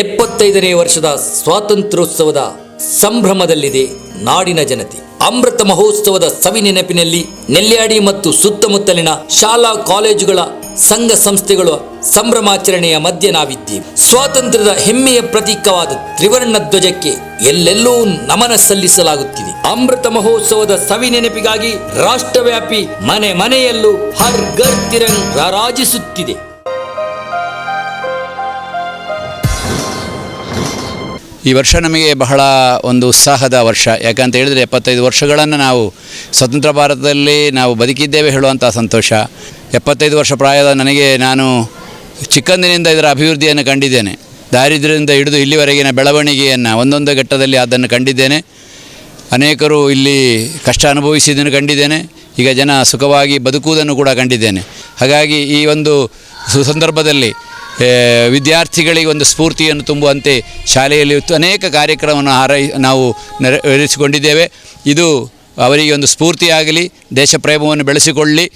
ಎಪ್ಪತ್ತೈದನೇ ವರ್ಷದ ಸ್ವಾತಂತ್ರ್ಯೋತ್ಸವದ ಸಂಭ್ರಮದಲ್ಲಿದೆ ನಾಡಿನ ಜನತೆ. ಅಮೃತ ಮಹೋತ್ಸವದ ಸವಿ ನೆನಪಿನಲ್ಲಿ ನೆಲ್ಯಾಡಿ ಮತ್ತು ಸುತ್ತಮುತ್ತಲಿನ ಶಾಲಾ ಕಾಲೇಜುಗಳ ಸಂಘ ಸಂಸ್ಥೆಗಳ ಸಂಭ್ರಮಾಚರಣೆಯ ಮಧ್ಯೆ ನಾವಿದ್ದೇವೆ. ಸ್ವಾತಂತ್ರ್ಯದ ಹೆಮ್ಮೆಯ ಪ್ರತೀಕವಾದ ತ್ರಿವರ್ಣ ಧ್ವಜಕ್ಕೆ ಎಲ್ಲೆಲ್ಲೂ ನಮನ ಸಲ್ಲಿಸಲಾಗುತ್ತಿದೆ. ಅಮೃತ ಮಹೋತ್ಸವದ ಸವಿ ನೆನಪಿಗಾಗಿ ರಾಷ್ಟ್ರವ್ಯಾಪಿ ಮನೆ ಮನೆಯಲ್ಲೂ ಹರ್ ಗರ್ ತಿರಂಗ್ ರಾರಾಜಿಸುತ್ತಿದೆ. ಈ ವರ್ಷ ನಮಗೆ ಬಹಳ ಒಂದು ಉತ್ಸಾಹದ ವರ್ಷ. ಯಾಕಂತ ಹೇಳಿದರೆ ಎಪ್ಪತ್ತೈದು ವರ್ಷಗಳನ್ನು ನಾವು ಸ್ವತಂತ್ರ ಭಾರತದಲ್ಲಿ ನಾವು ಬದುಕಿದ್ದೇವೆ ಹೇಳುವಂಥ ಸಂತೋಷ. ಎಪ್ಪತ್ತೈದು ವರ್ಷ ಪ್ರಾಯದ ನನಗೆ ನಾನು ಚಿಕ್ಕಂದಿನಿಂದ ಇದರ ಅಭಿವೃದ್ಧಿಯನ್ನು ಕಂಡಿದ್ದೇನೆ. ದಾರಿದ್ರ್ಯದಿಂದ ಹಿಡಿದು ಇಲ್ಲಿವರೆಗಿನ ಬೆಳವಣಿಗೆಯನ್ನು ಒಂದೊಂದು ಘಟ್ಟದಲ್ಲಿ ಅದನ್ನು ಕಂಡಿದ್ದೇನೆ. ಅನೇಕರು ಇಲ್ಲಿ ಕಷ್ಟ ಅನುಭವಿಸಿದ್ದನ್ನು ಕಂಡಿದ್ದೇನೆ. ಈಗ ಜನ ಸುಖವಾಗಿ ಬದುಕುವುದನ್ನು ಕೂಡ ಕಂಡಿದ್ದೇನೆ. ಹಾಗಾಗಿ ಈ ಒಂದು ಸು- ಸಂದರ್ಭದಲ್ಲಿ ಆ, ವಿದ್ಯಾರ್ಥಿಗಳಿಗೆ ಒಂದು ಸ್ಫೂರ್ತಿಯನ್ನು ತುಂಬುವಂತೆ ಶಾಲೆಯಲ್ಲಿ ಅನೇಕ ಕಾರ್ಯಕ್ರಮವನ್ನು ಹಾರೈ, ನಾವು ನೆರವೇರಿಸಿಕೊಂಡಿದ್ದೇವೆ ಇದು ಅವರಿಗೆ ಒಂದು ಸ್ಫೂರ್ತಿಯಾಗಲಿ ದೇಶ ಪ್ರೇಮವನ್ನು ಬೆಳೆಸಿಕೊಳ್ಳಿ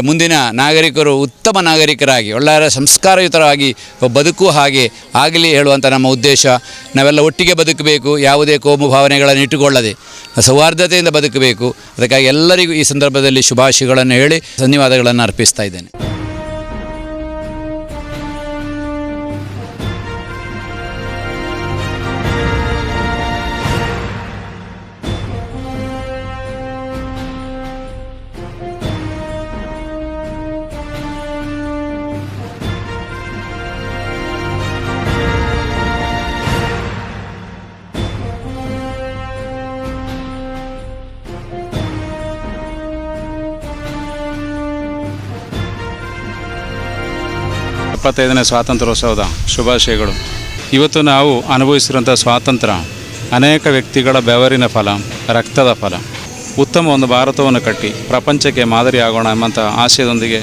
ಮುಂದಿನ ನಾಗರಿಕರು ಉತ್ತಮ ನಾಗರಿಕರಾಗಿ, ಒಳ್ಳೆಯ ಸಂಸ್ಕಾರಯುತರಾಗಿ ಬದುಕು ಹಾಗೆ ಆಗಲಿ ಹೇಳುವಂಥ ನಮ್ಮ ಉದ್ದೇಶ. ನಾವೆಲ್ಲ ಒಟ್ಟಿಗೆ ಬದುಕಬೇಕು, ಯಾವುದೇ ಕೋಮು ಭಾವನೆಗಳನ್ನು ಇಟ್ಟುಕೊಳ್ಳದೆ. ಸೌಹಾರ್ದತೆಯಿಂದ ಬದುಕಬೇಕು. ಅದಕ್ಕಾಗಿ ಎಲ್ಲರಿಗೂ ಈ ಸಂದರ್ಭದಲ್ಲಿ ಶುಭಾಶಯಗಳನ್ನು ಹೇಳಿ ಧನ್ಯವಾದಗಳನ್ನು ಅರ್ಪಿಸ್ತಾ ಇದ್ದೇನೆ. ಎಪ್ಪತ್ತೈದನೇ ಸ್ವಾತಂತ್ರ್ಯೋತ್ಸವದ ಶುಭಾಶಯಗಳು. ಇವತ್ತು ನಾವು ಅನುಭವಿಸಿರುವಂಥ ಸ್ವಾತಂತ್ರ್ಯ ಅನೇಕ ವ್ಯಕ್ತಿಗಳ ಬೆವರಿನ ಫಲ, ರಕ್ತದ ಫಲ. ಉತ್ತಮ ಒಂದು ಭಾರತವನ್ನು ಕಟ್ಟಿ ಪ್ರಪಂಚಕ್ಕೆ ಮಾದರಿಯಾಗೋಣ ಎಂಬಂಥ ಆಶಯದೊಂದಿಗೆ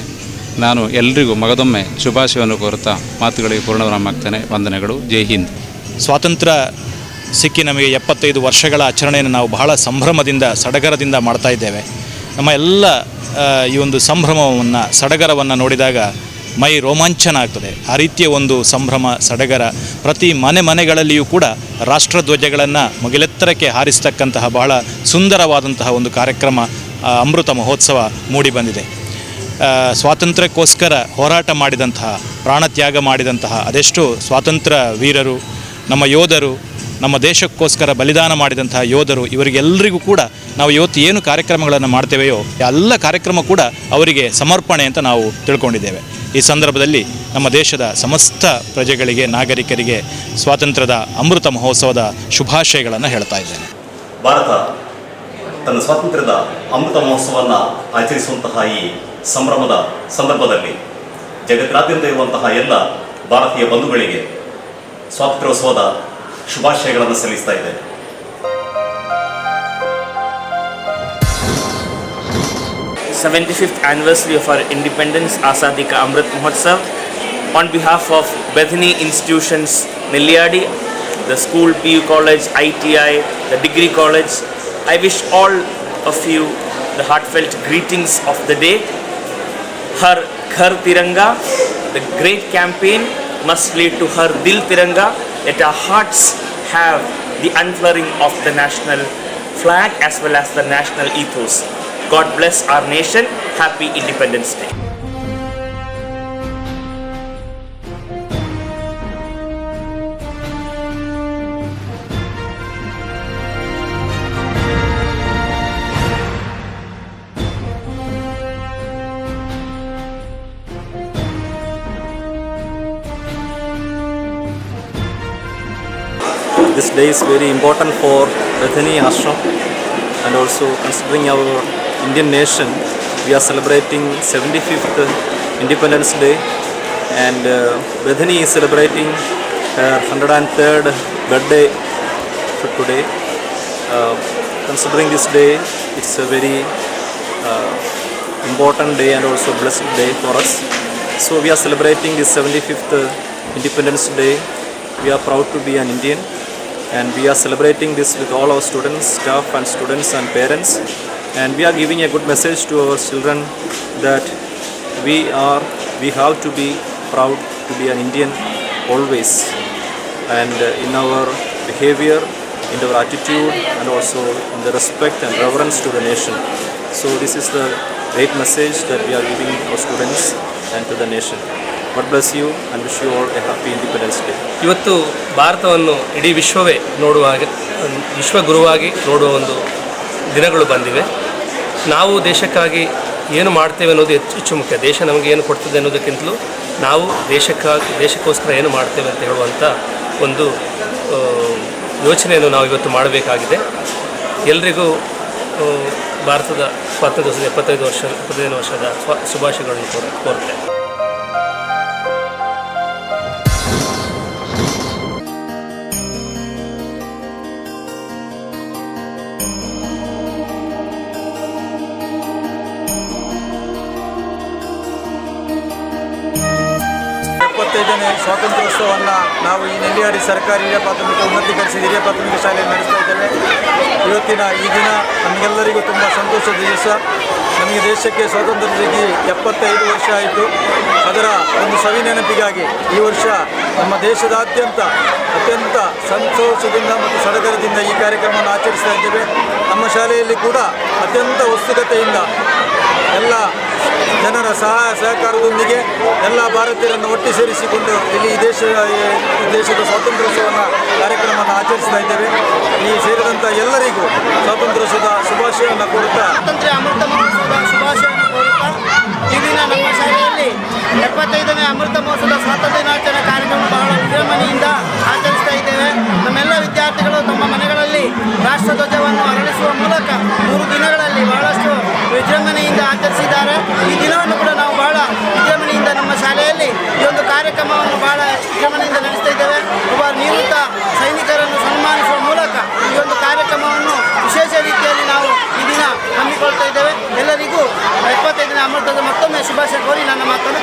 ನಾನು ಎಲ್ರಿಗೂ ಮಗದೊಮ್ಮೆ ಶುಭಾಶಯವನ್ನು ಕೋರುತ್ತಾ ಮಾತುಗಳಿಗೆ ಪೂರ್ಣವಿರಾಮಾಗ್ತೇನೆ. ವಂದನೆಗಳು. ಜೈ ಹಿಂದ್. ಸ್ವಾತಂತ್ರ್ಯ ಸಿಕ್ಕಿ ನಮಗೆ ಎಪ್ಪತ್ತೈದು ವರ್ಷಗಳ ಆಚರಣೆಯನ್ನು ನಾವು ಬಹಳ ಸಂಭ್ರಮದಿಂದ, ಸಡಗರದಿಂದ ಮಾಡ್ತಾ ಇದ್ದೇವೆ. ನಮ್ಮ ಎಲ್ಲ ಈ ಒಂದು ಸಂಭ್ರಮವನ್ನು, ಸಡಗರವನ್ನು ನೋಡಿದಾಗ ಮೈ ರೋಮಾಂಚನ ಆಗ್ತದೆ ಆ ರೀತಿಯ ಒಂದು ಸಂಭ್ರಮ, ಸಡಗರ ಪ್ರತಿ ಮನೆ ಮನೆಗಳಲ್ಲಿಯೂ ಕೂಡ ರಾಷ್ಟ್ರಧ್ವಜಗಳನ್ನು ಮುಗಿಲೆತ್ತರಕ್ಕೆ ಹಾರಿಸ್ತಕ್ಕಂತಹ ಬಹಳ ಸುಂದರವಾದಂತಹ ಒಂದು ಕಾರ್ಯಕ್ರಮ ಅಮೃತ ಮಹೋತ್ಸವ ಮೂಡಿಬಂದಿದೆ ಸ್ವಾತಂತ್ರ್ಯಕ್ಕೋಸ್ಕರ ಹೋರಾಟ ಮಾಡಿದಂತಹ, ಪ್ರಾಣತ್ಯಾಗ ಮಾಡಿದಂತಹ ಅದೆಷ್ಟು ಸ್ವಾತಂತ್ರ್ಯ ವೀರರು, ನಮ್ಮ ಯೋಧರು, ನಮ್ಮ ದೇಶಕ್ಕೋಸ್ಕರ ಬಲಿದಾನ ಮಾಡಿದಂತಹ ಯೋಧರು ಇವರಿಗೆಲ್ಲರಿಗೂ ಕೂಡ ನಾವು ಇವತ್ತು ಏನು ಕಾರ್ಯಕ್ರಮಗಳನ್ನು ಮಾಡ್ತೇವೆಯೋ ಎಲ್ಲ ಕಾರ್ಯಕ್ರಮ ಕೂಡ ಅವರಿಗೆ ಸಮರ್ಪಣೆ ಅಂತ ನಾವು ತಿಳ್ಕೊಂಡಿದ್ದೇವೆ. ಈ ಸಂದರ್ಭದಲ್ಲಿ ನಮ್ಮ ದೇಶದ ಸಮಸ್ತ ಪ್ರಜೆಗಳಿಗೆ, ನಾಗರಿಕರಿಗೆ ಸ್ವಾತಂತ್ರ್ಯದ ಅಮೃತ ಮಹೋತ್ಸವದ ಶುಭಾಶಯಗಳನ್ನು ಹೇಳ್ತಾ ಇದ್ದೇನೆ. ಭಾರತ ತನ್ನ ಸ್ವಾತಂತ್ರ್ಯದ ಅಮೃತ ಮಹೋತ್ಸವವನ್ನು ಆಚರಿಸುವಂತಹ ಈ ಸಂಭ್ರಮದ ಸಂದರ್ಭದಲ್ಲಿ ಜಗತ್ತಿನಾದ್ಯಂತ ಇರುವಂತಹ ಎಲ್ಲ ಭಾರತೀಯ ಬಂಧುಗಳಿಗೆ ಸ್ವಾತಂತ್ರ್ಯೋತ್ಸವದ ಶುಭಾಶಯಗಳನ್ನು ಸಲ್ಲಿಸ್ತಾ ಇದ್ದೇನೆ. 75th anniversary of our independence, Azadi Ka Amrit Mahotsav. On behalf of Bethany Institutions, Nilliadi, the school, PU College, ITI, the degree college, I wish all of you the heartfelt greetings of the day. Har Ghar Tiranga, the great campaign must lead to Har Dil Tiranga, that our hearts have the unfurling of the national flag as well as the national ethos. God bless our nation. Happy Independence Day. This day is very important for Bethany Ashram and also considering our Indian nation, we are celebrating 75th Independence Day and uh, Bethany is celebrating her 103rd birthday for today. Uh, considering this day, it's a very uh, important day and also blessed day for us. So we are celebrating this 75th Independence Day. We are proud to be an Indian and we are celebrating this with all our students, staff and students and parents and we are giving a good message to our children that we are we have to be proud to be an Indian always and uh, in our behavior, in our attitude, and also in the respect and reverence to the nation. So this is the great message that we are giving our students and to the nation. God bless you and wish you all a happy Independence Day. ivattu bharatavannu ಇಡೀ vishwave ನೋಡುವ vishwa guruvagi nodu ondu ದಿನಗಳು ಬಂದಿವೆ ನಾವು ದೇಶಕ್ಕಾಗಿ ಏನು ಮಾಡ್ತೇವೆ ಅನ್ನೋದು ಹೆಚ್ಚು ಹೆಚ್ಚು ಮುಖ್ಯ. ದೇಶ ನಮಗೆ ಏನು ಕೊಡ್ತದೆ ಅನ್ನೋದಕ್ಕಿಂತಲೂ ನಾವು ದೇಶಕ್ಕಾಗಿ, ದೇಶಕ್ಕೋಸ್ಕರ ಏನು ಮಾಡ್ತೇವೆ ಅಂತ ಹೇಳುವಂಥ ಒಂದು ಯೋಚನೆಯನ್ನು ನಾವು ಇವತ್ತು ಮಾಡಬೇಕಾಗಿದೆ. ಎಲ್ರಿಗೂ ಭಾರತದ ಸ್ವಾತಂತ್ರ್ಯ ಎಪ್ಪತ್ತೈದು ವರ್ಷ, ಎಪ್ಪತ್ತೈದು ವರ್ಷದ ಶುಭಾಶಯಗಳನ್ನು ಕೋರ ಕೋರ್ತೇನೆ ಎಪ್ಪತ್ತೈದನೇ ಸ್ವಾತಂತ್ರ್ಯೋತ್ಸವವನ್ನು ನಾವು ಈ ನೆಲ್ಲಿಯಾಡಿ ಸರ್ಕಾರಿ ಹಿರಿಯ ಪ್ರಾಥಮಿಕ ಉನ್ನತೀಕರಿಸಿದ ಹಿರಿಯ ಪ್ರಾಥಮಿಕ ಶಾಲೆಯಲ್ಲಿ ನಡೆಸ್ತಾ ಇದ್ದೇವೆ. ಇವತ್ತಿನ ಈ ದಿನ ನಮಗೆಲ್ಲರಿಗೂ ತುಂಬ ಸಂತೋಷದ ದಿವಸ. ನಮಗೆ ದೇಶಕ್ಕೆ ಸ್ವಾತಂತ್ರ್ಯ ಸಿಗಿ ಎಪ್ಪತ್ತೈದು ವರ್ಷ ಆಯಿತು. ಅದರ ಒಂದು ಸವಿ ನೆನಪಿಗಾಗಿ ಈ ವರ್ಷ ನಮ್ಮ ದೇಶದಾದ್ಯಂತ ಅತ್ಯಂತ ಸಂತೋಷದಿಂದ ಮತ್ತು ಸಡಗರದಿಂದ ಈ ಕಾರ್ಯಕ್ರಮವನ್ನು ಆಚರಿಸ್ತಾ ಇದ್ದೇವೆ. ನಮ್ಮ ಶಾಲೆಯಲ್ಲಿ ಕೂಡ ಅತ್ಯಂತ ಉತ್ಸುಕತೆಯಿಂದ ಎಲ್ಲ ಜನರ ಸಹಾಯ ಸಹಕಾರದೊಂದಿಗೆ ಎಲ್ಲ ಭಾರತೀಯರನ್ನು ಒಟ್ಟಿ ಸೇರಿಸಿಕೊಂಡು ಇಲ್ಲಿ ದೇಶ ದೇಶದ ಸ್ವಾತಂತ್ರ್ಯೋತ್ಸವ ಕಾರ್ಯಕ್ರಮವನ್ನು ಆಚರಿಸ್ತಾ ಇದ್ದೇವೆ. ಈ ಸೇರಿದಂಥ ಎಲ್ಲರಿಗೂ ಸ್ವಾತಂತ್ರ್ಯೋತ್ಸವದ ಶುಭಾಶಯವನ್ನು ಕೋರುತ್ತಾ ಸ್ವಾತಂತ್ರ್ಯ ಅಮೃತ ಮಹೋತ್ಸವದ ಶುಭಾಶಯವನ್ನು ಕೋರುತ್ತಾ ಈ ದಿನ ಎಪ್ಪತ್ತೈದನೇ ಅಮೃತ ಮಹೋತ್ಸವದ ಸ್ವಾತಂತ್ರ್ಯ ದಿನಾಚರಣೆ ಕಾರ್ಯಕ್ರಮ ಬಹಳ ವಿಜೃಂಭಣೆಯಿಂದ ಆಚರಿಸ್ತಾ ಇದ್ದೇವೆ. ನಮ್ಮೆಲ್ಲ ವಿದ್ಯಾರ್ಥಿಗಳು ತಮ್ಮ ಮನೆಗಳಲ್ಲಿ ಮತ್ತೊಮ್ಮೆ ಶುಭಾಶಯ ಕೋರಿ ನನ್ನ ಮಾತನ್ನು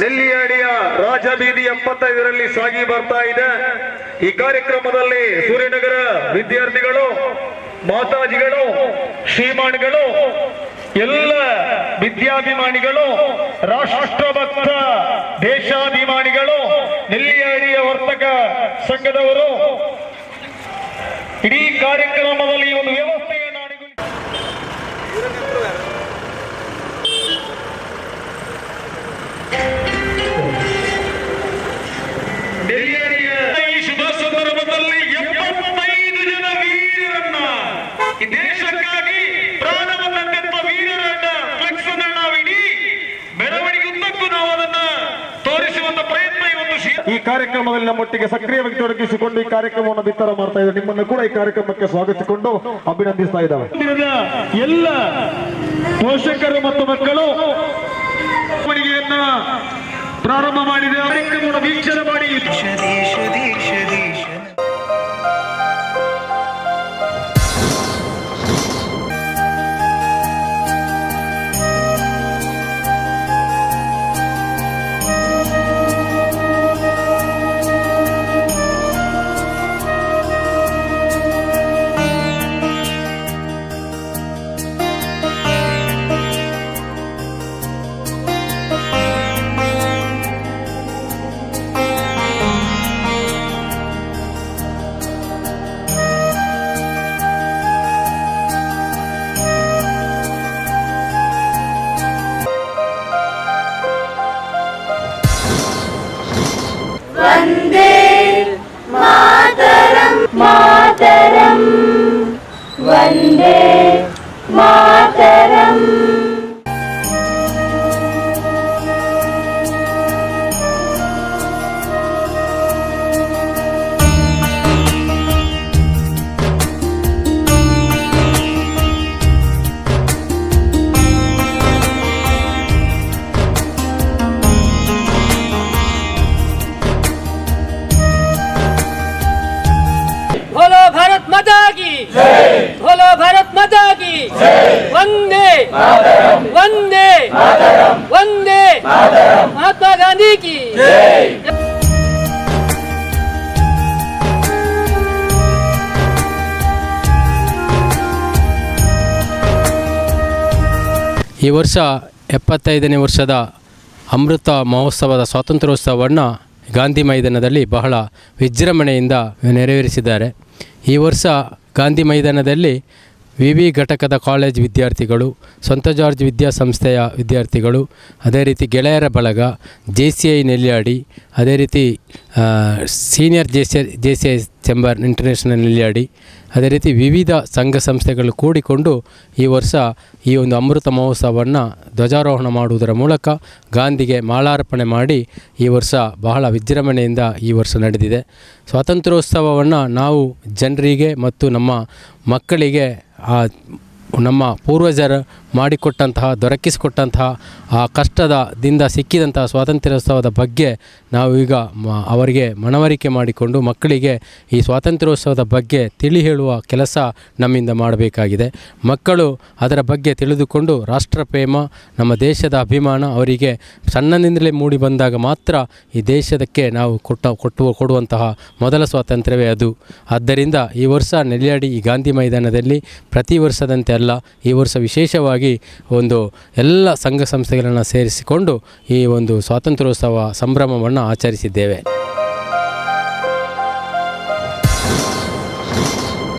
ನೆಲ್ಲಿಯಾಡಿಯ ರಾಜಬೀದಿ ಎಂಬತ್ತೈದರಲ್ಲಿ ಸಾಗಿ ಬರ್ತಾ ಇದೆ. ಈ ಕಾರ್ಯಕ್ರಮದಲ್ಲಿ ಸೂರ್ಯನಗರ ವಿದ್ಯಾರ್ಥಿಗಳು, ಮಾತಾಜಿಗಳು, ಶ್ರೀಮಾನ್ಗಳು, ಎಲ್ಲ ವಿದ್ಯಾಭಿಮಾನಿಗಳು, ರಾಷ್ಟ್ರಭಕ್ತ ದೇಶಾಭಿಮಾನಿಗಳು, ನೆಲ್ಲಿಯಾಡಿಯ ವರ್ತಕ ಸಂಘದವರು, ಇಡೀ ಕಾರ್ಯಕ್ರಮದಲ್ಲಿ ಒಂದು ಈ ಕಾರ್ಯಕ್ರಮದಲ್ಲಿ ನಮ್ಮೊಟ್ಟಿಗೆ ಸಕ್ರಿಯವಾಗಿ ತೊಡಗಿಸಿಕೊಂಡು ಈ ಕಾರ್ಯಕ್ರಮವನ್ನು ಬಿತ್ತರ ಮಾಡ್ತಾ ಇದ್ದಾರೆ. ನಿಮ್ಮನ್ನು ಕೂಡ ಈ ಕಾರ್ಯಕ್ರಮಕ್ಕೆ ಸ್ವಾಗತಿಸಿಕೊಂಡು ಅಭಿನಂದಿಸ್ತಾ ಇದ್ದಾವೆ. ಎಲ್ಲ ಪೋಷಕರು ಮತ್ತು ಮಕ್ಕಳು ಪ್ರಾರಂಭ ಮಾಡಿದ. ಕಾರ್ಯಕ್ರಮ ವೀಕ್ಷಣೆ ಮಾಡಿ. ಈ ವರ್ಷ ಎಪ್ಪತ್ತೈದನೇ ವರ್ಷದ ಅಮೃತ ಮಹೋತ್ಸವದ ಸ್ವಾತಂತ್ರ್ಯೋತ್ಸವವನ್ನು ಗಾಂಧಿ ಮೈದಾನದಲ್ಲಿ ಬಹಳ ವಿಜೃಂಭಣೆಯಿಂದ ನೆರವೇರಿಸಿದ್ದಾರೆ. ಈ ವರ್ಷ ಗಾಂಧಿ ಮೈದಾನದಲ್ಲಿ ವಿ ವಿ ಘಟಕದ ಕಾಲೇಜ್ ವಿದ್ಯಾರ್ಥಿಗಳು, ಸ್ವಂತ ಜಾರ್ಜ್ ವಿದ್ಯಾಸಂಸ್ಥೆಯ ವಿದ್ಯಾರ್ಥಿಗಳು, ಅದೇ ರೀತಿ ಗೆಳೆಯರ ಬಳಗ, ಜೆ ಸಿ ಐ ನೆಲ್ಯಾಡಿ, ಅದೇ ರೀತಿ senior J C J C I chamber international Nelyadi ಅದೇ ರೀತಿ ವಿವಿಧ ಸಂಘ ಸಂಸ್ಥೆಗಳು ಕೂಡಿಕೊಂಡು ಈ ವರ್ಷ ಈ ಒಂದು ಅಮೃತ ಮಹೋತ್ಸವವನ್ನು ಧ್ವಜಾರೋಹಣ ಮಾಡುವುದರ ಮೂಲಕ ಗಾಂಧಿಗೆ ಮಾಲಾರ್ಪಣೆ ಮಾಡಿ ಈ ವರ್ಷ ಬಹಳ ವಿಜೃಂಭಣೆಯಿಂದ ಈ ವರ್ಷ ನಡೆದಿದೆ. ಸ್ವಾತಂತ್ರ್ಯೋತ್ಸವವನ್ನು ನಾವು ಜನರಿಗೆ ಮತ್ತು ನಮ್ಮ ಮಕ್ಕಳಿಗೆ ನಮ್ಮ ಪೂರ್ವಜರು ಮಾಡಿಕೊಟ್ಟಂತಹ, ದೊರಕಿಸಿಕೊಟ್ಟಂತಹ ಆ ಕಷ್ಟದ ದಿಂದ ಸಿಕ್ಕಿದಂತಹ ಸ್ವಾತಂತ್ರ್ಯೋತ್ಸವದ ಬಗ್ಗೆ ನಾವು ಈಗ ಅವರಿಗೆ ಮನವರಿಕೆ ಮಾಡಿಕೊಂಡು ಮಕ್ಕಳಿಗೆ ಈ ಸ್ವಾತಂತ್ರ್ಯೋತ್ಸವದ ಬಗ್ಗೆ ತಿಳಿ ಹೇಳುವ ಕೆಲಸ ನಮ್ಮಿಂದ ಮಾಡಬೇಕಾಗಿದೆ. ಮಕ್ಕಳು ಅದರ ಬಗ್ಗೆ ತಿಳಿದುಕೊಂಡು ರಾಷ್ಟ್ರಪ್ರೇಮ, ನಮ್ಮ ದೇಶದ ಅಭಿಮಾನ ಅವರಿಗೆ ಸಣ್ಣದಿಂದಲೇ ಮೂಡಿ ಬಂದಾಗ ಮಾತ್ರ ಈ ದೇಶದಕ್ಕೆ ನಾವು ಕೊಟ್ಟ, ಕೊಟ್ಟು ಕೊಡುವಂತಹ ಮೊದಲ ಸ್ವಾತಂತ್ರ್ಯವೇ ಅದು. ಆದ್ದರಿಂದ ಈ ವರ್ಷ ನೆಲ್ಯಾಡಿ ಈ ಗಾಂಧಿ ಮೈದಾನದಲ್ಲಿ ಪ್ರತಿ ವರ್ಷದಂತೆ ಅಲ್ಲ, ಈ ವರ್ಷ ವಿಶೇಷವಾಗಿ ಒಂದು ಎಲ್ಲ ಸಂಘ ಸಂಸ್ಥೆಗಳನ್ನು ಸೇರಿಸಿಕೊಂಡು ಈ ಒಂದು ಸ್ವಾತಂತ್ರ್ಯೋತ್ಸವ ಸಂಭ್ರಮವನ್ನು ಆಚರಿಸಿದ್ದೇವೆ.